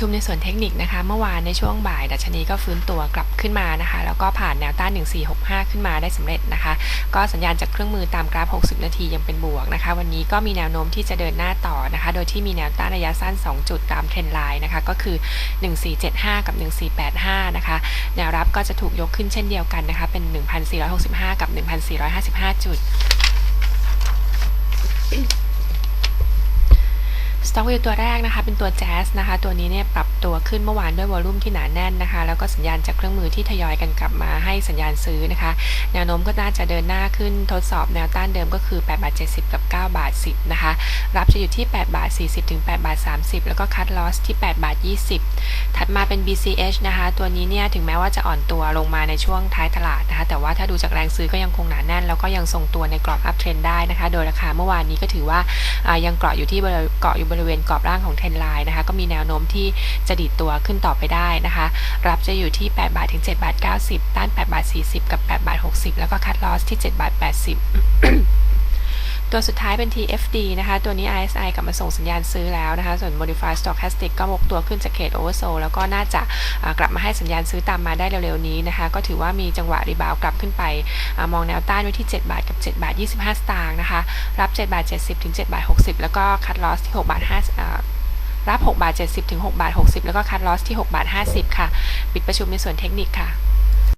ชุมในส่วนเทคนิคนะคะ เมื่อวานในช่วงบ่าย ดัชนีก็ฟื้นตัวกลับขึ้นมานะคะ แล้วก็ผ่านแนวต้าน 1465 ขึ้นมาได้สำเร็จนะคะ ก็สัญญาณจากเครื่องมือตามกราฟ 60 นาทียังเป็นบวกนะคะ วันนี้ก็มีแนวโน้มที่จะเดินหน้าต่อนะคะ โดยที่มีแนวต้านระยะสั้น 2 จุดตามเทรนไลน์นะคะ ก็คือ 1475 กับ 1485 นะคะ แนวรับก็จะถูกยกขึ้นเช่นเดียวกันนะคะ เป็น 1465 กับ 1455 จุด สต็อกวิวตัวแรกนะคะเป็นตัวแจ๊สนะคะตัวนี้เนี่ยปรับตัวขึ้นเมื่อวานด้วยวอลุ่มที่หนาแน่นนะคะ แล้วก็สัญญาณจากเครื่องมือที่ทยอยกันกลับมาให้สัญญาณซื้อนะคะ แนวโน้มก็น่าจะเดินหน้าขึ้นทดสอบแนวต้านเดิมก็คือ8บาท70 กับ 9 บาท 10 นะคะ รับจะอยู่ที่8บาท40 ถึง8บาท 30 แล้วก็คัดลอสที่8บาท 20 ถัดมาเป็น BCH นะคะ ตัวนี้เนี่ยถึงแม้ว่าจะอ่อนตัวลงมาในช่วงท้ายตลาดนะคะ แต่ว่าถ้าดูจากแรงซื้อก็ยังคงหนาแน่น แล้วก็ยังทรงตัวในกรอบอัพเทรนได้นะคะ โดยราคาเมื่อวานนี้ก็ถือว่ายังเกาะอยู่ที่เกาะอยู่บริเวณกรอบร่างของเทนไลน์นะคะก็มีแนวโน้มที่จะดีดตัวขึ้นต่อไปได้นะคะ รับจะอยู่ที่ 8 บาทถึง 7 บาท 90 ต้าน 8 บาท 40 กับ 8 บาท 60 แล้วก็คัดลอสที่ 7 บาท 80 ตัวสุดท้ายเป็น TFD นะคะ ตัวนี้ RSI กลับมาส่งสัญญาณซื้อแล้วนะคะ ส่วน Modified Stochastic ก็มกตัวขึ้นจากเขต Oversold แล้วก็น่าจะกลับมาให้สัญญาณซื้อตามมาได้เร็วๆนี้นะคะ ก็ถือว่ามีจังหวะรีบาวกลับขึ้นไปอมองแนวต้านไว้ที่ 7 บาทกับ 7 บาท 25 สตางค์นะคะ รับ 7 บาท 70 ถึง 7 บาท 60 แล้วก็คัดลอสที่ 6 บาท5รับ 6 บาท 70 ถึง 6 บาท 60 แล้วก็คัดลอสที่ 6 บาท 50 ค่ะ ปิดประชุมในส่วนเทคนิคค่ะ